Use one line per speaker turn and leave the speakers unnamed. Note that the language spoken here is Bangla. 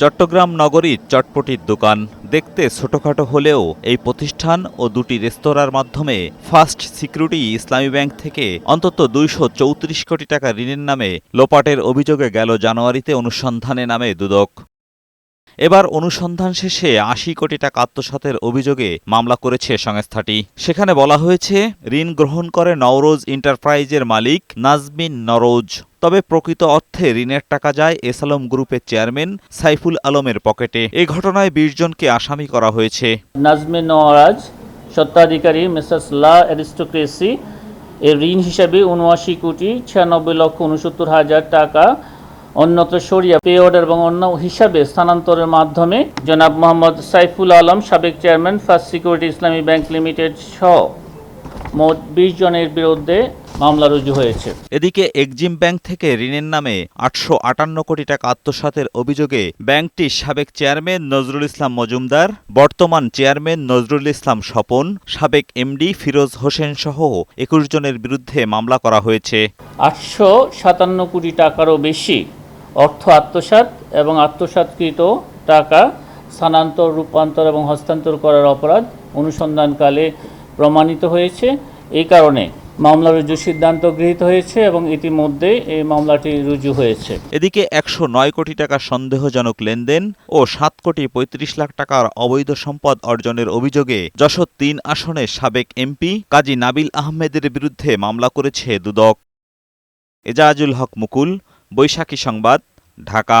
চট্টগ্রাম নগরীর চটপটির দোকান। দেখতে ছোটখাটো হলেও এই প্রতিষ্ঠান ও দুটি রেস্তোরাঁর মাধ্যমে ফার্স্ট সিকিউরিটি ইসলামী ব্যাংক থেকে অন্তত দুইশো চৌত্রিশ কোটি টাকা ঋণের নামে লোপাটের অভিযোগে গেল জানুয়ারিতে অনুসন্ধানে নামে দুদক। এবার অনুসন্ধান শেষে আশি কোটি টাকা আত্মসাতের অভিযোগে মামলা করেছে সংস্থাটি। সেখানে বলা হয়েছে, ঋণ গ্রহণ করে নওরোজ এন্টারপ্রাইজের মালিক নাজমিন নরোজ তবে প্রকৃত অর্থে ঋণের টাকা যায় এসালম গ্রুপের চেয়ারম্যান সাইফুল আলমের পকেটে। এ ঘটনায় বিশ জনকে আসামি করা হয়েছে।
নাজমিন নওয়ারাজ স্বত্বাধিকারী মিসেস লা অ্যারিস্টোক্রেসি, এর ঋণ হিসাবে উনআশি কোটি ছিয়ানব্বই লক্ষ উনসত্তর হাজার টাকা অন্যত্র সরিয়া পে অর্ডার এবং অন্য হিসাবে স্থানান্তরের মাধ্যমে জনাব মোহাম্মদ সাইফুল আলম সাবেক chairman first security Islami bank limited সহ মোট বিশ জনের বিরুদ্ধে মামলা রুজু হয়েছে।
এদিকে এক্সিম ব্যাংক থেকে ঋণের নামে আটশো আটান্ন কোটি টাকা আত্মসাতের অভিযোগে ব্যাংকটির সাবেক চেয়ারম্যান নজরুল ইসলাম মজুমদার বর্তমান চেয়ারম্যান নজরুল ইসলাম স্বপন সাবেক এমডি ফিরোজ হোসেন সহ একুশ জনের বিরুদ্ধে মামলা করা হয়েছে।
আটশো সাতান্ন কোটি টাকারও বেশি অর্থ আত্মসাৎ এবং আত্মসাৎকৃত টাকা স্থানান্তর, রূপান্তর এবং হস্তান্তর করার অপরাধ অনুসন্ধানকালে প্রমাণিত হয়েছে। এই কারণে মামলা রুজু সিদ্ধান্ত গৃহীত হয়েছে এবং ইতিমধ্যে এই মামলাটি রুজু হয়েছে।
এদিকে একশো নয় কোটি টাকা সন্দেহজনক লেনদেন ও সাত কোটি পঁয়ত্রিশ লাখ টাকার অবৈধ সম্পদ অর্জনের অভিযোগে যশোর তিন আসনের সাবেক এমপি কাজী নাবিল আহমেদের বিরুদ্ধে মামলা করেছে দুদক। এজাজুল হক মুকুল বৈশাখী সংবাদ ঢাকা।